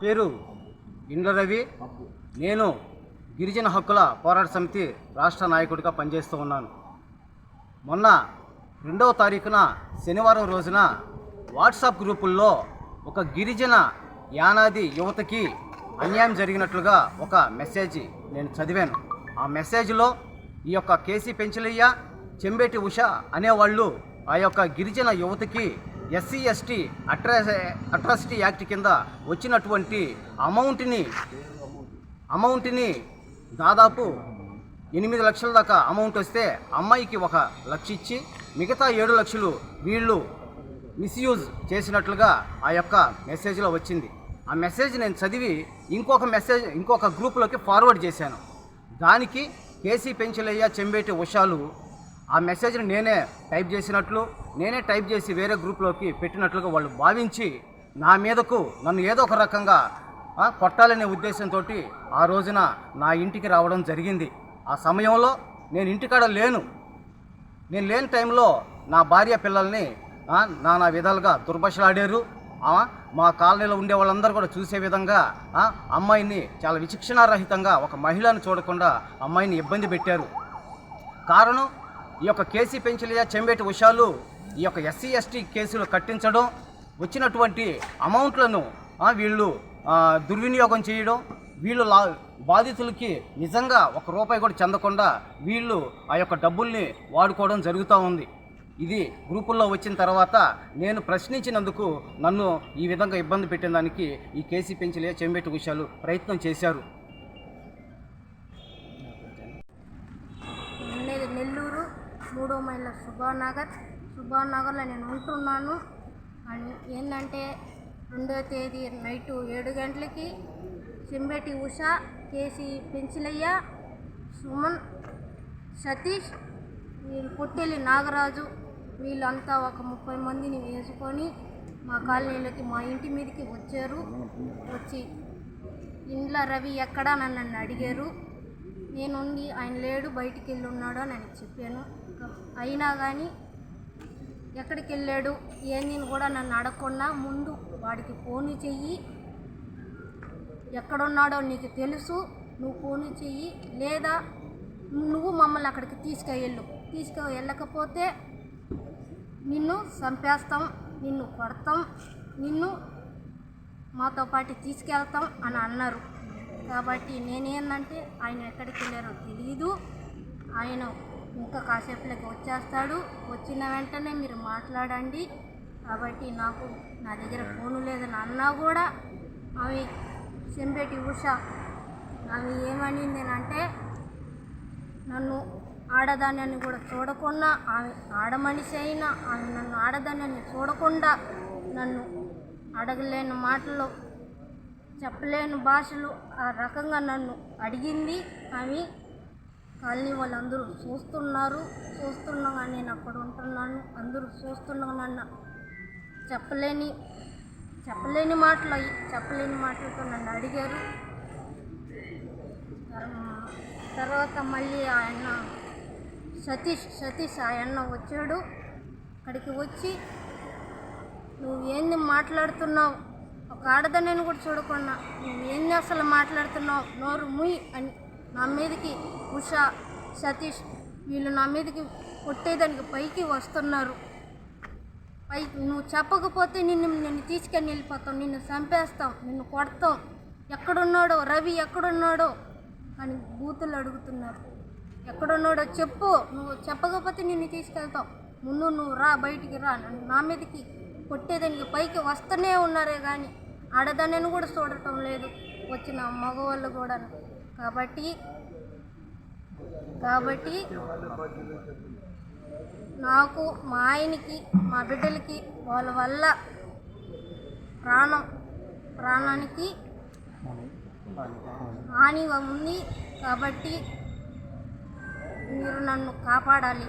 పేరు ఇండ్ల రవి నేను గిరిజన హక్కుల పోరాట సమితి రాష్ట్ర నాయకుడిగా పనిచేస్తూ ఉన్నాను. మొన్న రెండవ తారీఖున శనివారం రోజున వాట్సాప్ గ్రూపుల్లో ఒక గిరిజన యానాది యువతకి అన్యాయం జరిగినట్లుగా ఒక మెసేజ్ నేను చదివాను. ఆ మెసేజ్లో ఈ యొక్క కేసీ పెంచలయ్య చెంబేటి ఉష అనేవాళ్ళు ఆ యొక్క గిరిజన యువతకి ఎస్సీ ఎస్టీ అట్రా అట్రాసిటీ యాక్ట్ కింద వచ్చినటువంటి అమౌంట్ని అమౌంట్ని దాదాపు ఎనిమిది లక్షల దాకా అమౌంట్ వస్తే అమ్మాయికి ఒక లక్ష ఇచ్చి మిగతా ఏడు లక్షలు వీళ్ళు మిస్యూజ్ చేసినట్లుగా ఆ యొక్క మెసేజ్లో వచ్చింది. ఆ మెసేజ్ నేను చదివి ఇంకొక మెసేజ్ ఇంకొక గ్రూప్లోకి ఫార్వర్డ్ చేశాను. దానికి కేసీ పెంచలయ్య చెంబేటి ఉషాలు ఆ మెసేజ్ని నేనే టైప్ చేసినట్లు నేనే టైప్ చేసి వేరే గ్రూప్లోకి పెట్టినట్లుగా వాళ్ళు భావించి నా మీదకు నన్ను ఏదో ఒక రకంగా కొట్టాలనే ఉద్దేశంతో ఆ రోజున నా ఇంటికి రావడం జరిగింది. ఆ సమయంలో నేను ఇంటికాడ లేను. నేను లేని టైంలో నా భార్య పిల్లల్ని నానా విధాలుగా దుర్భషలాడారు. మా కాలనీలో ఉండే వాళ్ళందరూ కూడా చూసే విధంగా అమ్మాయిని చాలా విచక్షణారహితంగా ఒక మహిళను చూడకుండా అమ్మాయిని ఇబ్బంది పెట్టారు. కారణం ఈ యొక్క కేసీ పెంచలియా చెంబేటి ఉషాలు? ఈ యొక్క ఎస్సీ ఎస్టీ కేసులు కట్టించడం వచ్చినటువంటి అమౌంట్లను వీళ్ళు దుర్వినియోగం చేయడం వీళ్ళు లా బాధితులకి నిజంగా ఒక రూపాయి కూడా చెందకుండా వీళ్ళు ఆ యొక్క డబ్బుల్ని వాడుకోవడం జరుగుతూ ఉంది. ఇది గ్రూపుల్లో వచ్చిన తర్వాత నేను ప్రశ్నించినందుకు నన్ను ఈ విధంగా ఇబ్బంది పెట్టిన దానికి ఈ కేసీ పెంచలే చెంబేటి విషయాలు ప్రయత్నం చేశారు. మూడో మైళ్ళ సుభానగర్. సుభానగర్లో నేను ఉంటున్నాను. అని ఏంటంటే రెండో తేదీ నైటు ఏడు గంటలకి చెంబేటి ఉష కేసి పెంచిలయ్య సుమన్ సతీష్ వీళ్ళు పొట్టెల్లి నాగరాజు వీళ్ళంతా ఒక ముప్పై మందిని వేసుకొని మా కాలనీలోకి మా ఇంటి మీదకి వచ్చారు. వచ్చి ఇండ్ల రవి ఎక్కడా? నన్ను అడిగారు. నేనుండి ఆయన లేడు బయటికి వెళ్ళి ఉన్నాడు అని అని చెప్పాను. అయినా కానీ ఎక్కడికి వెళ్ళాడు ఏంది కూడా నన్ను అడగకుండా ముందు వాడికి ఫోన్ చెయ్యి. ఎక్కడున్నాడో నీకు తెలుసు నువ్వు ఫోన్ చెయ్యి. లేదా నువ్వు మమ్మల్ని అక్కడికి తీసుకెళ్ళు. తీసుకు వెళ్ళకపోతే నిన్ను చంపేస్తాం నిన్ను కొడతాం నిన్ను మాతో పాటు తీసుకెళ్తాం అని అన్నారు. కాబట్టి నేనేందంటే ఆయన ఎక్కడికి వెళ్ళారో తెలియదు ఆయన ఇంకా కాసేపులకి వచ్చేస్తాడు. వచ్చిన వెంటనే మీరు మాట్లాడండి. కాబట్టి నాకు నా దగ్గర ఫోను లేదని అన్నా కూడా ఆమె చెంబేటి ఉష ఆమె ఏమనింది అంటే నన్ను ఆడదాన్ని కూడా చూడకుండా ఆమె ఆడమనిషి అయినా ఆమె నన్ను ఆడదాన్ని చూడకుండా నన్ను అడగలేని మాటలు చెప్పలేని భాషలు ఆ రకంగా నన్ను అడిగింది. ఆమె కాలనీ వాళ్ళందరూ చూస్తున్నారు. చూస్తుండగా నేను అక్కడ ఉంటున్నాను. అందరూ చూస్తుండగా నన్ను చెప్పలేని చెప్పలేని మాటలు అయ్యి చెప్పలేని మాటలతో నన్ను అడిగారు. తర్వాత మళ్ళీ ఆయన సతీష్ సతీష్ ఆయన వచ్చాడు. అక్కడికి వచ్చి నువ్వు ఏంది మాట్లాడుతున్నావు? ఆడదాన్ని కూడా చూడకుండా నువ్వు ఏంది అసలు మాట్లాడుతున్నావు? నోరు ముయ్ అని నా మీదకి ఉష సతీష్ వీళ్ళు నా మీదకి కొట్టేదానికి పైకి వస్తున్నారు. పైకి నువ్వు చెప్పకపోతే నిన్ను నిన్ను తీసుకొని వెళ్ళిపోతాం నిన్ను చంపేస్తాం నిన్ను కొడతాం. ఎక్కడున్నాడో రవి ఎక్కడున్నాడో అని బూతులు అడుగుతున్నారు. ఎక్కడున్నాడో చెప్పు నువ్వు చెప్పకపోతే నిన్ను తీసుకెళ్తాం. ముందు నువ్వు రా బయటికి రా. నన్ను నా మీదకి కొట్టేదానికి పైకి వస్తూనే ఉన్నారే కానీ ఆడదాన్ని కూడా చూడటం లేదు. వచ్చిన మగవాళ్ళు కూడా. కాబట్టి కాబట్టి నాకు మా ఆయనకి మా బిడ్డలకి వాళ్ళ వల్ల ప్రాణం ప్రాణానికి హాని ఉంది. కాబట్టి మీరు నన్ను కాపాడాలి.